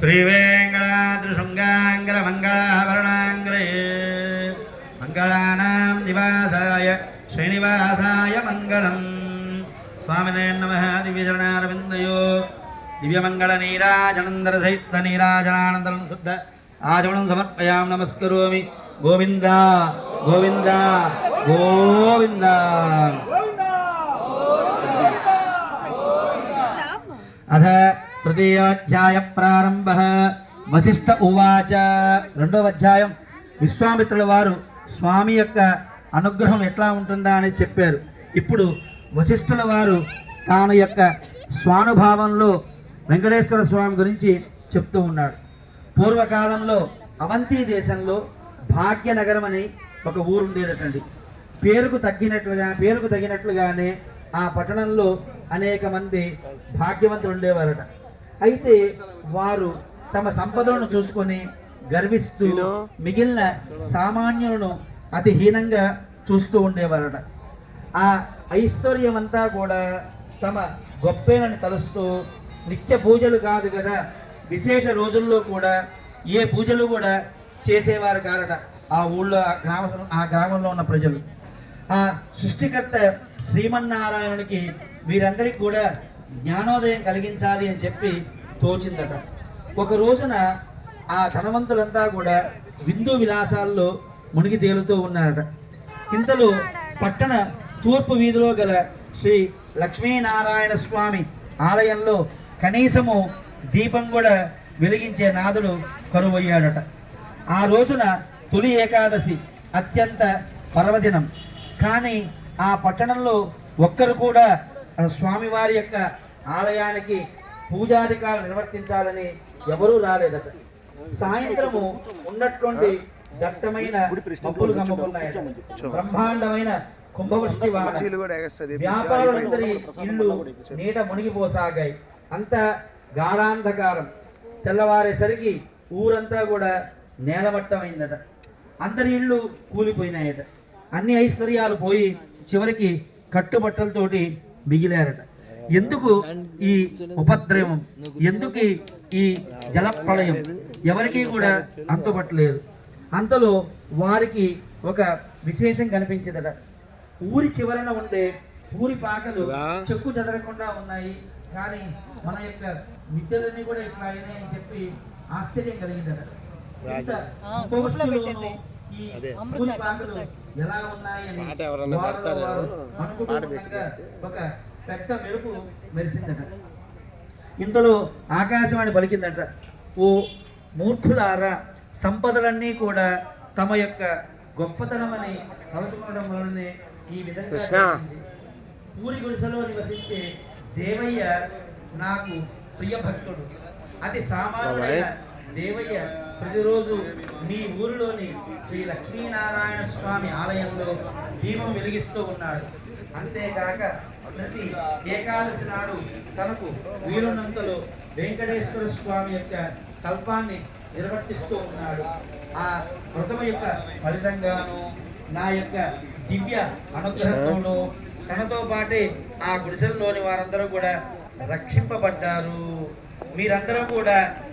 श्रीवेङ्कटाद्रिशृङ्गाङ्गरमङ्गलाभरणाङ्गरे मङ्गलानां निवासाय श्रीनिवासाय मङ्गलम् स्वामिने नमः दिव्यचरणारविन्दयो दिव्यमङ्गलनीराजनन्दरसहितनीराजनानन्दनं शुद्ध आचमनं समर्पयां नमस्करोमि गोविन्द गोविन्द गोविन्द అథ తృతీయోధ్యాయ ప్రారంభ. వశిష్ఠ ఉవాచ. రెండవ అధ్యాయం. విశ్వామిత్రుల వారు స్వామి యొక్క అనుగ్రహం ఎట్లా ఉంటుందా అని చెప్పారు. ఇప్పుడు వశిష్ఠుల వారు తాను యొక్క స్వానుభావంలో వెంకటేశ్వర స్వామి గురించి చెప్తూ ఉన్నాడు. పూర్వకాలంలో అవంతి దేశంలో భాగ్యనగరం అని ఒక ఊరు ఉండేటండి పేరుకు తగ్గినట్లుగా పేరుకు తగినట్లుగానే ఆ పట్టణంలో అనేక మంది భాగ్యవంతులు ఉండేవారట. అయితే వారు తమ సంపదలను చూసుకొని గర్విస్తూ మిగిలిన సామాన్యులను అతి హీనంగా చూస్తూ ఉండేవారట. ఆ ఐశ్వర్యం అంతా కూడా తమ గొప్పేనని తలుస్తూ నిత్య పూజలు కాదు కదా విశేష రోజుల్లో కూడా ఏ పూజలు కూడా చేసేవారు కారట ఆ ఊళ్ళో ఆ గ్రామ ఆ గ్రామంలో ఉన్న ప్రజలు. ఆ సృష్టికర్త శ్రీమన్నారాయణునికి వీరందరికీ కూడా జ్ఞానోదయం కలిగించాలి అని చెప్పి తోచిందట. ఒక రోజున ఆ ధనవంతులంతా కూడా విందు విలాసాల్లో మునిగి తేలుతూ ఉన్నారట. ఇంతలో పట్టణ తూర్పు వీధిలో గల శ్రీ లక్ష్మీనారాయణ స్వామి ఆలయంలో కనీసము దీపం కూడా వెలిగించే నాదుడు కరువయ్యాడట. ఆ రోజున తొలి ఏకాదశి అత్యంత పర్వదినం. కానీ ఆ పట్టణంలో ఒక్కరు కూడా స్వామివారి యొక్క ఆలయానికి పూజాధికారులు నిర్వర్తించాలని ఎవరూ రాలేదట. సాయంత్రము ఉన్నటువంటి దట్టమైన మబ్బులు బ్రహ్మాండమైన కుంభవృష్టి వ్యాపారులందరి ఇల్లు నీట మునిగిపోసాగాయి. అంత గాఢాంధకారం. తెల్లవారేసరికి ఊరంతా కూడా నేలమట్టమైందట. అందరి ఇళ్ళు కూలిపోయినాయట. అన్ని ఐశ్వర్యాలు పోయి చివరికి కట్టుబట్టలతోటి మిగిలారట. ఎందుకు ఈ ఉపద్రవం? ఎందుకు ఈ జలప్రళయం ఎవరికీ కూడా అంతుపట్టలేదు. అంతలో వారికి ఒక విశేషం కనిపించదట. ఊరి చివరన ఉండే ఊరి పాకలు చెక్కు చెదరకుండా ఉన్నాయి. కానీ మన యొక్క మిద్దెలన్నీ కూడా ఇట్లా అయినాయని చెప్పి ఆశ్చర్యం కలిగిందట. ఉన్నాయని మాట ఎవరన్నా పెట్టి. ఒక పెద్ద మెరుపు మెరిసిందట. ఇంతలో ఆకాశవాణి పలికిందట ఓ మూర్ఖులారా సంపదలన్నీ కూడా తమ యొక్క గొప్పతనమని తలుచుకోవడం వలనే ఈ విధంగా. ఊరి గుడిసెలో నివసించే దేవయ్య నాకు ప్రియ భక్తుడు అతి సామాన్యుడైన దేవయ్య ప్రతిరోజు మీ ఊరిలోని శ్రీ లక్ష్మీనారాయణ స్వామి ఆలయంలో దీపం వెలిగిస్తూ ఉన్నాడు. అంతేకాక ప్రతి ఏకాదశి నాడు తనకు వీలున్నంతలో వెంకటేశ్వర స్వామి యొక్క కల్పాన్ని నిర్వర్తిస్తూ ఉన్నాడు. ఆ వ్రతం యొక్క ఫలితంగాను నా యొక్క దివ్య అనుగ్రహంలోనూ తనతో పాటే ఆ గుడిసెల్లోని వారందరూ కూడా రక్షింపబడ్డారు. మీరందరూ కూడా